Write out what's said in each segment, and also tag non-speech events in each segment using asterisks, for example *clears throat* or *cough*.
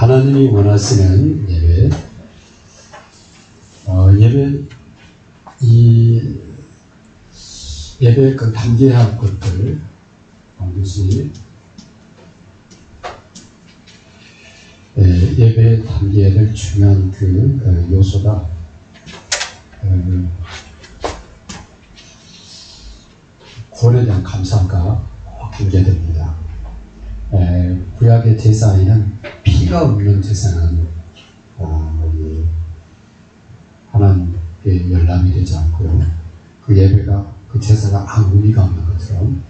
하나님이 원하시는 예배, 어, 예배, 이 예배 그할 것들 반드시. 예, 예배에 담겨야 될 중요한 그 어, 요소가 어, 구원에 대한 감사가 꼭 담겨야 됩니다. 에, 구약의 제사에는 피가 없는 제사는 어, 이 하나님께 열람이 되지 않고요. 그 예배가 그 제사가 아무 의미가 없는 것처럼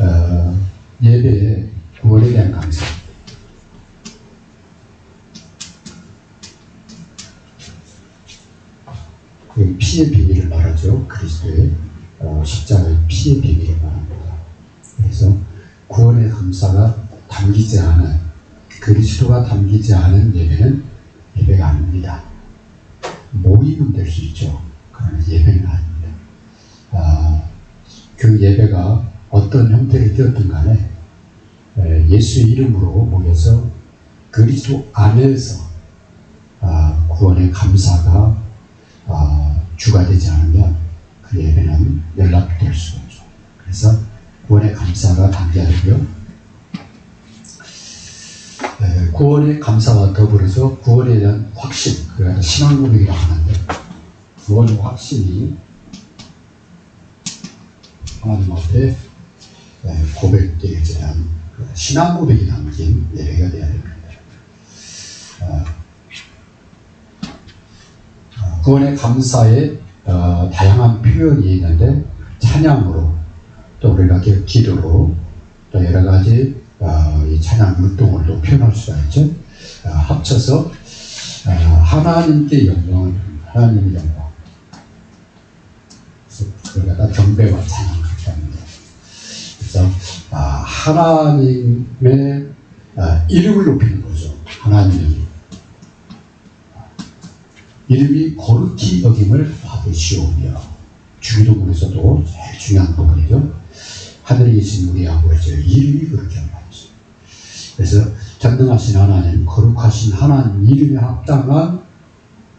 어, 예배에 구원에 대한 감사 그 피의 비밀을 말하죠. 그리스도의 어, 십자가의 피의 비밀을 말합니다. 그래서 구원의 감사가 담기지 않은 그리스도가 담기지 않은 예배는 예배가 아닙니다. 모임은 될 수 있죠. 그러나 예배는 아닙니다. 아, 그 예배가 어떤 형태를 띄었든 간에 에, 예수의 이름으로 모여서 그리스도 안에서 아, 구원의 감사가 아, 주가 되지 않으면 그 예배는 연락될 수가 없죠. 그래서 구원의 감사가. 에, 구원의 감사와 더불어서 구원에 대한 확신, 그러니까 신앙 고백이라고 하는데 구원의 확신이 하나님 앞에 에, 고백되게 대한 그 신앙 고백이 담긴 예배가 되어야 됩니다. 어, 어, 구원의 감사에 어, 다양한 표현이 있는데 찬양으로 또 우리가 기- 기도로 또 여러 가지 어, 이 찬양 또 표현할 수가 있죠. 어, 합쳐서 어, 하나님께 영광을 하나님의 영광. 그래서 갖다 경배와 찬양 그렇게 합니다. 그래서 아, 하나님의 아, 이름을 높이는 거죠. 하나님의 이름. 이름이 거룩히 여김을 받으시오며 주기도문에서도 제일 중요한 부분이죠. 하늘에 계신 우리 아버지의 이름이 그렇게 말이죠. 그래서 전능하신 하나님, 거룩하신 하나님 이름에 합당한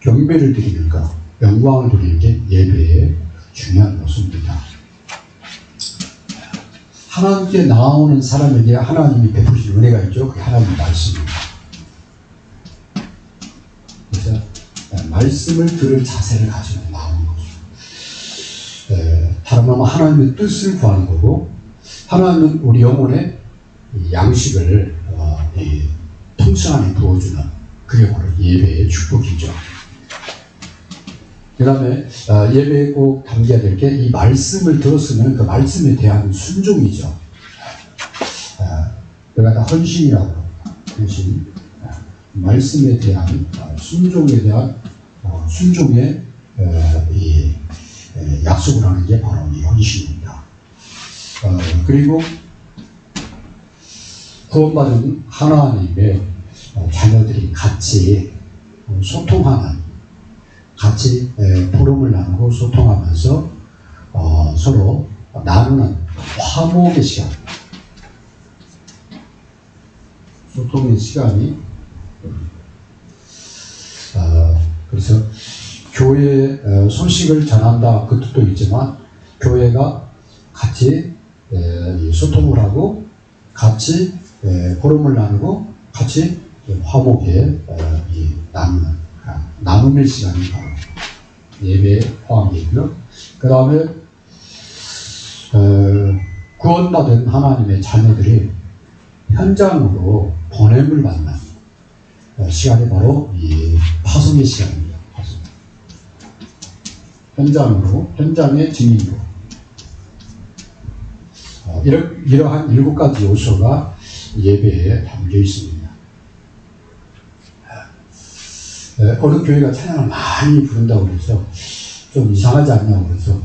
경배를 드리는 것, 영광을 드리는 게 예배의 중요한 요소입니다. 하나님께 나오는 사람에게 하나님이 베푸신 은혜가 있죠. 그게 하나님 말씀입니다. 그래서 네, 말씀을 들을 자세를 가지고 나오는 거죠. 에, 다른 말로 하나님의 뜻을 구하는 거고 하나님은 우리 영혼에 이 양식을 어, 이 통수 안에 부어주는 그게 바로 예배의 축복이죠. 그 다음에 어, 예배에 꼭 담겨야 될 게 이 말씀을 들었으면 그 말씀에 대한 순종이죠. 어, 그걸 갖다 헌신이라고 합니다. 헌신. 어, 말씀에 대한 어, 순종에 대한 어, 순종의 약속을 하는 게 바로 이 헌신입니다. 어, 그리고 구원받은 하나님의 어, 자녀들이 같이 어, 소통하는 같이 에, 포럼을 나누고 소통하면서 어, 서로 나누는 화목의 시간. 소통의 시간이 어, 그래서 교회 어, 소식을 전한다. 그 뜻도 있지만 교회가 같이 소통을 하고 같이 에, 포럼을 나누고 같이 화목에 어, 이 나누는 아, 나눔의 시간이 바로 예배 포함이고요. 그 다음에 어, 구원받은 하나님의 자녀들이 현장으로 보냄을 받는 어, 시간이 바로 이 파송의 시간입니다. 현장으로, 현장의 증인으로. 어, 이러, 이러한 일곱 가지 요소가 예배에 담겨 있습니다. 에, 어느 교회가 찬양을 많이 부른다고 그래서 좀 이상하지 않냐고 그래서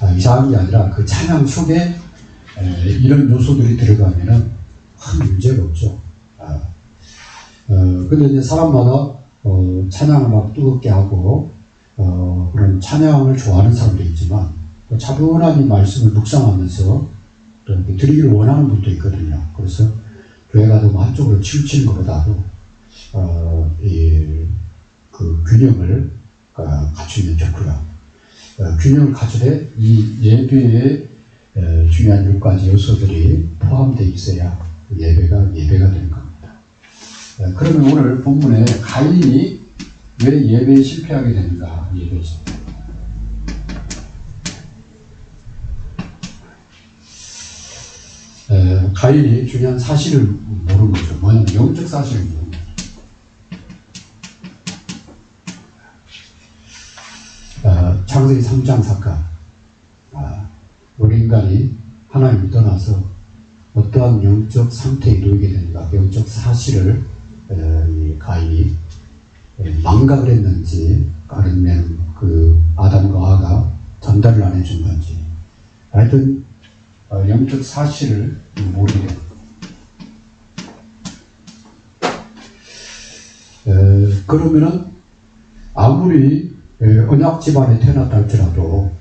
아, 이상한 게 아니라 그 찬양 속에 에, 이런 요소들이 들어가면은 큰 문제가 없죠. 아, 어, 근데 이제 사람마다 어, 찬양을 막 뜨겁게 하고 어, 그런 찬양을 좋아하는 사람도 있지만 또 차분한 이 말씀을 묵상하면서 또 이렇게 드리기를 원하는 분도 있거든요. 그래서 교회 가도 뭐 한쪽으로 치우치는 것보다도 어, 이, 그 균형을 어, 갖추면 좋고요. 어, 균형을 갖추되 이 예배에 어, 중요한 몇 가지 요소들이 포함되어 있어야 예배가 예배가 되는 겁니다. 어, 그러면 오늘 본문에 가인이 왜 예배에 실패하게 되는가 예배죠. 에, 가인이 중요한 사실을 모르는 거죠. 뭐냐면 영적 사실을 모르는 거죠. 어, 창세기 3장 사건. 아, 우리 인간이 하나님을 떠나서 어떠한 영적 상태에 놓이게 되는가, 영적 사실을 에, 이 가인이 에, 망각을 했는지, 아니면 그 아담과 하가 전달을 안 해준 건지, 하여튼 어, 영적 사실을 모르게 그러면은 아무리 에, 언약 집안에 태어났다 할지라도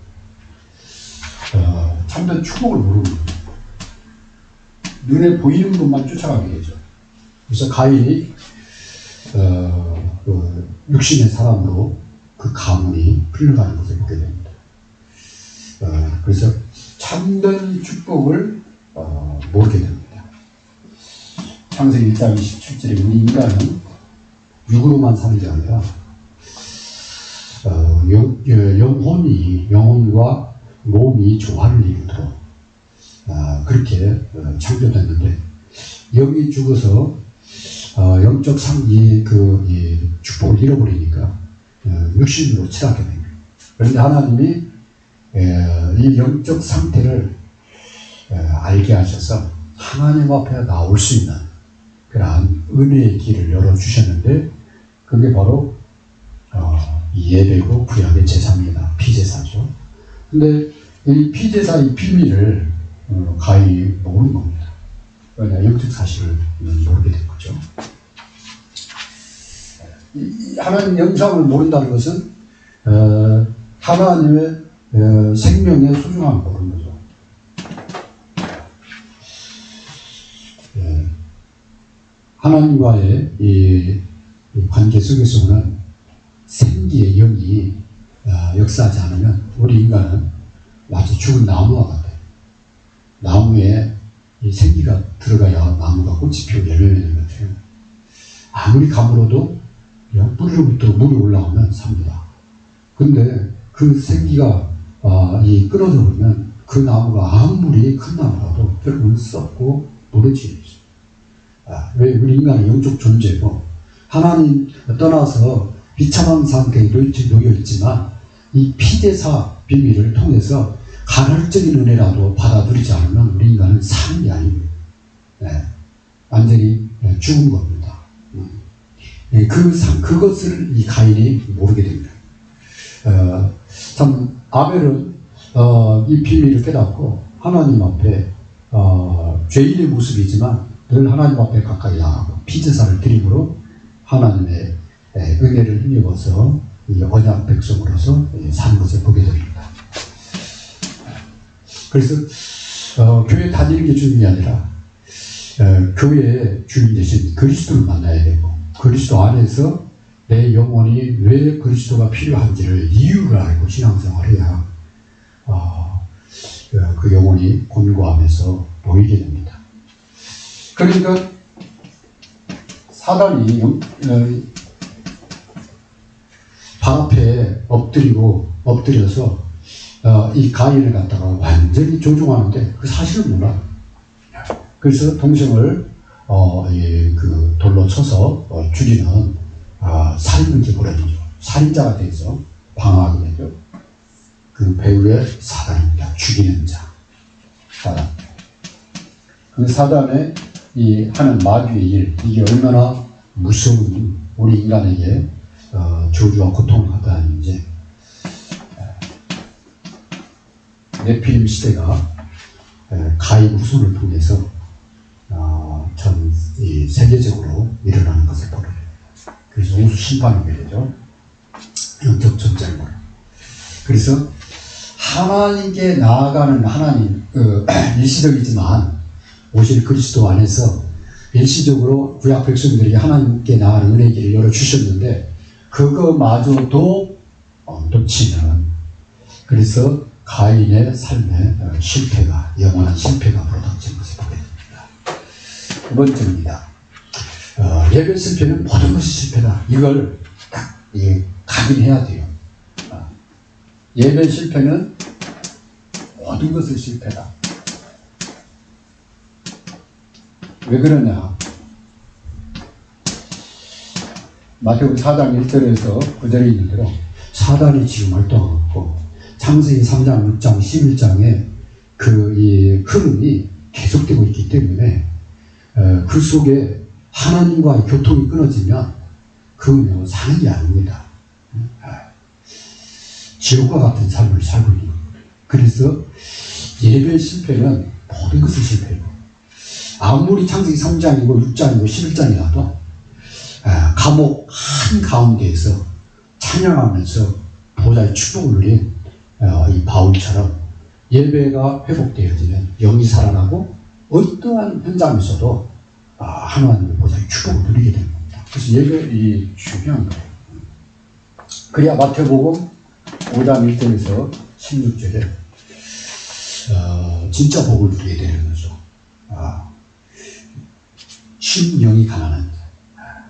어, 참된 축복을 모르는. 눈에 보이는 것만 쫓아가게 되죠. 그래서 가인이 어, 그 육신의 사람으로 그 가문이 흘러가는 것을 보게 됩니다. 어, 그래서 참된 축복을 어, 모르게 됩니다. 창세기 1장 27절에 우리 인간은 육으로만 사는 게 아니라 어, 영, 어, 영혼이 영혼과 몸이 조화를 이루도록 아, 그렇게 어, 창조됐는데 영이 죽어서 어, 영적 상이 그 이, 축복을 잃어버리니까 어, 육신으로 치닫게 됩니다. 그런데 하나님이 에, 이 영적 상태를 에, 알게 하셔서 하나님 앞에 나올 수 있는 그러한 은혜의 길을 열어주셨는데 그게 바로 어, 이 예배고 구약의 제사입니다. 피제사죠. 근데 이 피제사의 비밀을 어, 가히 모르는 겁니다. 왜냐 영적 사실을 모르게 된 거죠. 하나님 영상을 모른다는 것은 어, 하나님의 어, 생명의 소중함을 모르는 거죠. 예. 하나님과의 이, 이 관계 속에서는 생기의 영이 아, 역사하지 않으면 우리 인간은 마치 죽은 나무와 같아요. 나무에 이 생기가 들어가야 나무가 꽃이 피고 열매 맺는 것 같아요. 아무리 그냥 뿌리로부터 물이 올라오면 삽니다. 근데 그 생기가 아, 이 끊어져 버리면 그 나무가 아무리 큰 나무라도 결국은 썩고 무너지죠. 아, 왜 우리 인간은 영적 존재고 하나님 떠나서 비참한 상태에 놓여 있지만 이 피대사 비밀을 통해서 간헐적인 은혜라도 받아들이지 않으면 우리 인간은 사는 게 아닙니다. 네, 완전히 네, 죽은 겁니다. 음. 예, 그 상, 그것을 이 가인이 모르게 됩니다. 어, 참 아벨은 어, 이 비밀을 깨닫고 하나님 앞에 어, 죄인의 모습이지만 늘 하나님 앞에 가까이 나가고 피제사를 드림으로 하나님의 에, 은혜를 힘입어서 이 언약 백성으로서 예, 사는 것을 보게 됩니다. 그래서 어, 교회 다니는 게 주님이 아니라 어, 교회의 주인 대신 그리스도를 만나야 되고 그리스도 안에서 내 영혼이 왜 그리스도가 필요한지를 이유를 알고 신앙생활을 해야 어, 그- 그 영혼이 곤고함에서 보이게 됩니다. 그러니까 사단이 영- 어, 발 앞에 엎드리고 엎드려서 어, 이 가인을 갖다가 완전히 조종하는데 그 사실을 몰라. 그래서 동생을 어, 이, 그 돌로 쳐서 어, 죽이는 아, 살인문제 벌어지죠. 살인자가 돼서 방어하게 되죠. 그 배우의 사단입니다. 죽이는 자. 사단. 그 사단의 이 하는 마귀의 일, 이게 얼마나 무서운 우리 인간에게 어, 저주와 고통을 갖다는지 네피림 시대가 에, 가인 후손을 통해서 어, 전 이, 세계적으로 일어나는 것을 됩니다. 그래서 우수 심판이 되죠. 영적 전쟁으로. 그래서 하나님께 나아가는 하나님, 그, *clears throat* 일시적이지만 오실 그리스도 안에서 일시적으로 구약 백성들에게 하나님께 나아가는 은혜 길을 열어주셨는데 그거마저도 어, 놓치면 그래서 가인의 삶의 어, 실패가 영원한 실패가 벌어닥친 것을 보게 됩니다. 두 번째입니다. 어, 예배 실패는 모든 것이 실패다. 이걸 딱 예, 각인해야 돼요. 어, 예배 실패는 모든 것을 실패다. 왜 그러냐? 마태복음 4장 1절에서 9절에 있는 대로 사단이 지금 활동하고 창세기 3장, 6장, 11장에 그 이 흐름이 계속되고 있기 때문에 어, 그 속에 하나님과의 교통이 끊어지면 그건 사는 게 아닙니다. 아, 지옥과 같은 삶을 살고 있는 겁니다. 그래서 예배 실패는 모든 것을 실패고 아무리 창세기 3장이고 6장이고 11장이라도 아, 감옥 한 가운데에서 찬양하면서 보좌의 축복을 누린 어, 이 바울처럼 예배가 회복되어지면 영이 살아나고 어떠한 현장에서도 아, 하나님의 보좌의 축복을 누리게 되는 겁니다. 그래서 예배 이 중요한 거예요. 그래야 마태복음 5장 1절에서 16절에 어, 진짜 복을 누리게 되는 거죠. 아, 심령이 가난한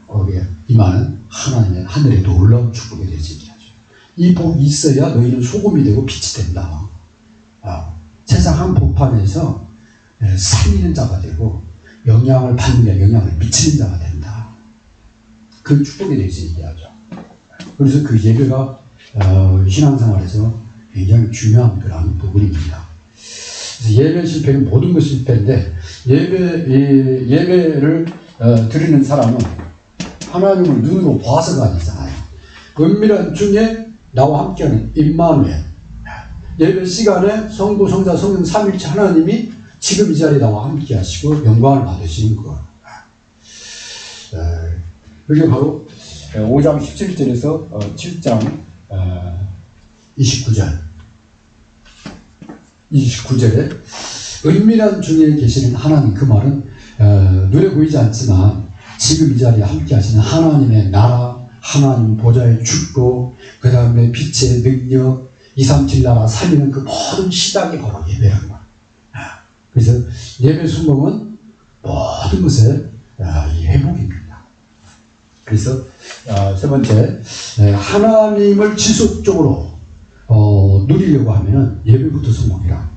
거기에 임하는 하나님의 하늘의 놀라운 축복에 대해서 얘기하죠. 이 복이 있어야 너희는 소금이 되고 빛이 된다. 아, 세상 한 복판에서 에, 살리는 자가 되고 영향을 받는 게 영향을 미치는 자가 된다. 그 축복에 대해서 얘기하죠. 그래서 그 예배가 어, 신앙생활에서 굉장히 중요한 그런 부분입니다. 예배 실패는 모든 것이 실패인데 예배 이 예배를 어, 드리는 사람은 하나님을 눈으로 봐서가 아니잖아요. 은밀한 중에 나와 함께하는 임마누엘 예배 시간에 성부 성자 성령 삼일체 하나님이 지금 이 자리에 나와 함께 하시고 영광을 받으시는 것. 에, 그게 바로 5장 17절에서 7장 29절 29절에 은밀한 중에 계시는 하나님 그 말은 어, 눈에 보이지 않지만 지금 이 자리에 함께 하시는 하나님의 나라 하나님 보좌의 축복 그 다음에 빛의 능력 237 나라 살리는 그 모든 시작이 바로 예배라는 그래서 예배 순봉은 모든 것의 아, 이 회복입니다 그래서 아, 세 번째 에, 하나님을 지속적으로 어, 누리려고 하면 예배부터 성공이라.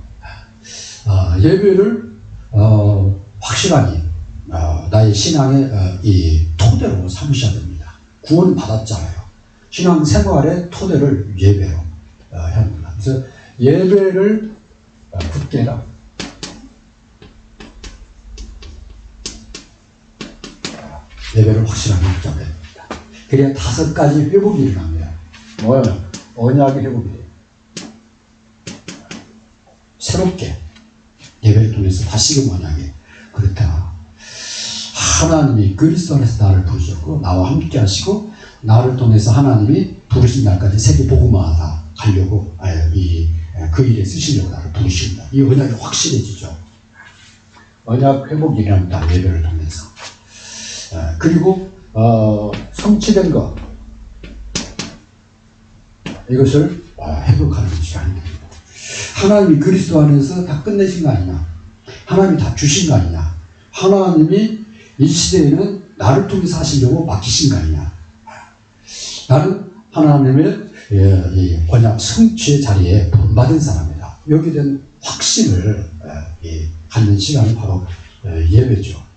아, 예배를 어, 확실하게 어, 나의 신앙의 어, 이 토대로 삼으셔야 됩니다. 구원 받았잖아요. 신앙 생활의 토대를 예배로 어, 해야 합니다. 그래서 예배를 어, 굳게 해라. 예배를 확실하게 붙잡아야 됩니다. 그래야 다섯 가지 회복이 일어납니다. 뭐야? 언약의 회복이 돼요. 새롭게 예배를 통해서 다시금 언약에 그렇다. 하나님이 그리스도 안에서 나를 부르셨고 나와 함께 하시고 나를 통해서 하나님이 부르신 날까지 세계 복음화하다 가려고 이그 일에 쓰시려고 나를 부르신다. 이 언약이 확실해지죠. 언약 회복이랍니다. 예배를 통해서. 아, 그리고 어, 성취된 것 이것을 아, 회복하는 시간이 됩니다. 하나님이 그리스도 안에서 다 끝내신 거 아니냐? 하나님이 다 주신 거 아니냐? 하나님이 이 시대에는 나를 통해서 하시려고 맡기신 거 아니냐? 나는 하나님의 예, 이 언약 성취의 자리에 본받은 사람이다. 여기에 대한 확신을 예, 이 갖는 시간이 바로 예, 예배죠.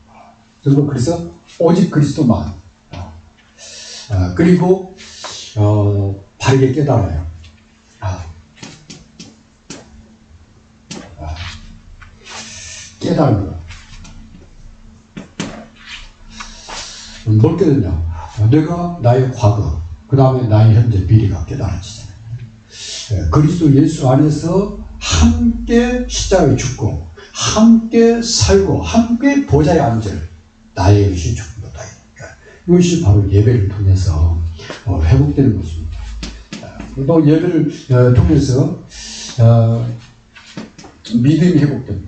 그리고 그래서 오직 그리스도만 어, 어, 그리고 어, 바르게 깨달아요. 아, 아, 깨달은 거. 뭘 깨닫냐? 아, 내가 나의 과거, 그 다음에 나의 현재 미래가 깨달아지잖아요. 예, 그리스도 예수 안에서 함께 십자가에 죽고, 함께 살고, 함께 보좌에 앉을 나의 의신 조금보다 이것이 바로 예배를 통해서 어, 회복되는 것입니다. 또 예배를 어, 통해서 어, 믿음이 회복됩니다.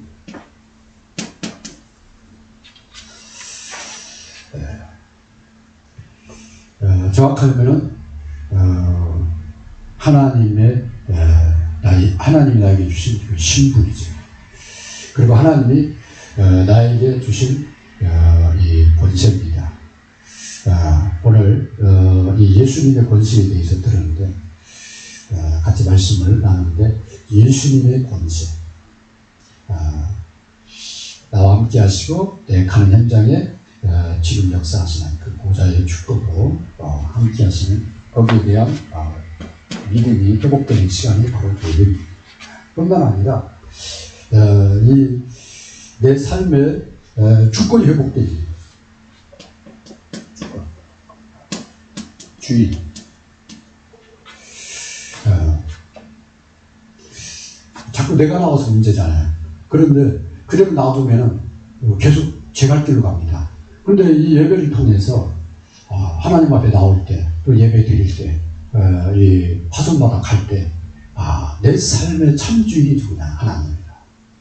예. 정확하면은 하나님의 나의 하나님이 나에게 주신 그 신분이죠. 그리고 하나님이 나에게 주신 권세입니다. 아, 오늘 어, 이 예수님의 권세에 대해서 들었는데 어, 같이 말씀을 나누는데 예수님의 권세 아, 나와 함께 하시고 내 가는 현장에 어, 지금 역사하시는 그 보좌의 축복으로 어, 함께 하시는 거기에 대한 어, 믿음이 회복되는 시간이 바로 예배입니다. 뿐만 아니라 어, 이내 삶의 어, 주권이 회복되기 주 주인 어, 자꾸 내가 나와서 문제잖아요. 그런데 그대로 놔두면은 계속 제 갈 길로 갑니다. 그런데 이 예배를 통해서 아, 하나님 앞에 나올 때, 또 예배 드릴 때, 어, 이 화성마다 갈 때, 아, 내 삶의 참 주인이 누구냐? 하나님입니다.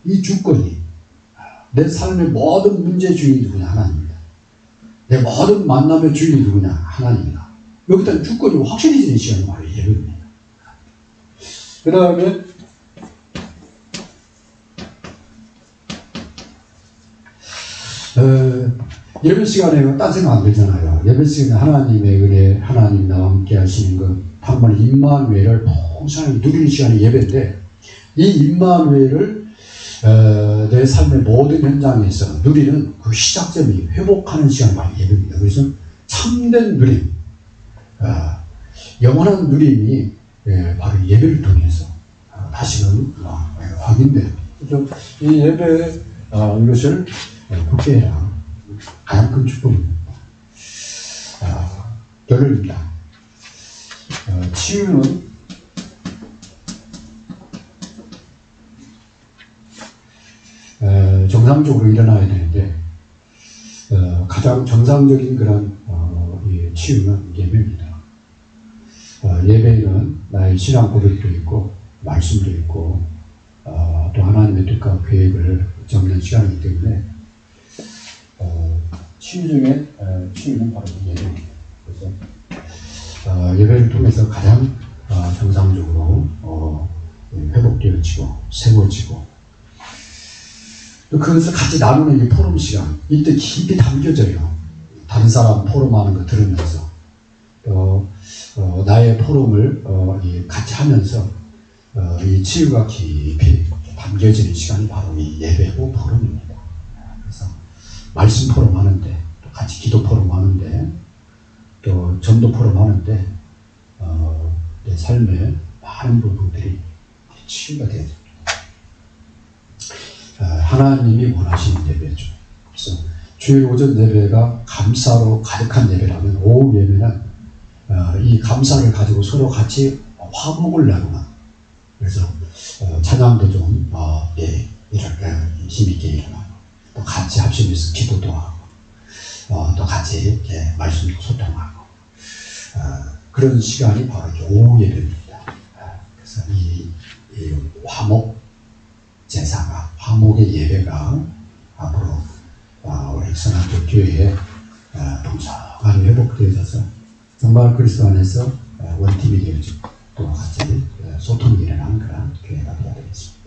이 주권이 아, 내 삶의 모든 문제 주인이 누구냐? 하나님입니다. 내 모든 만남의 주인이 누구냐? 하나님이다. 여기다 주권이 확실해지는 시간이 바로 예배입니다. 그 다음에 어, 예배 시간에 딴 생각 안 들잖아요. 예배 시간에 하나님의 은혜, 하나님 나와 함께 하시는 것, 한번 임마누엘을 풍성하게 누리는 시간이 예배인데, 이 임마누엘을 어, 내 삶의 모든 현장에서 누리는 그 시작점이 회복하는 시간이 바로 예배입니다. 그래서 참된 누림, 어, 영원한 누림이 예, 바로 예배를 통해서 어, 다시금 어, 확인돼요. 이 예배 어, 이것을 국회랑 가장 큰 축복입니다. 아, 결론입니다. 어, 치유는 어, 정상적으로 일어나야 되는데 어, 가장 정상적인 그런 어, 이 치유는 예배입니다. 어, 예배는 나의 신앙 고백도 있고 말씀도 있고 어, 또 하나님의 뜻과 계획을 적는 시간이기 때문에 어, 치유 중에 어, 치유는 바로 예배입니다. 그래서 어, 예배를 통해서 가장 어, 정상적으로 어, 회복되어지고 세워지고 또 그것을 같이 나누는 이 포럼 시간 이때 깊이 담겨져요. 다른 사람 포럼하는 거 들으면서 또 어, 나의 포럼을 어, 이 같이 하면서 어, 이 치유가 깊이 담겨지는 시간이 바로 이 예배고 포럼입니다. 그래서 말씀 포럼 하는데 또 같이 기도 포럼 하는데 또 전도 포럼 하는데 어, 내 삶의 많은 부분들이 치유가 됩니다. 어, 하나님이 원하시는 예배죠. 그래서 주일 오전 예배가 감사로 가득한 예배라면 오후 예배는 어, 이 감사를 가지고 서로 같이 화목을 나누는 그래서 어, 찬양도 좀 어, 예, 이렇게 힘있게 일어나고 또 같이 합심해서 기도도 하고 어, 또 같이 예, 말씀도 소통하고 어, 그런 시간이 바로 이 오후 예배입니다. 어, 그래서 이, 이 화목 제사가 화목의 예배가 앞으로 어, 우리 선한교 교회에 어, 동성하게 회복되어져서 정말 그리스도 안에서 어, 원팀이 되어지고 또 같이 어, 소통이 일어나는 그런 교회가 되어야 되겠습니다.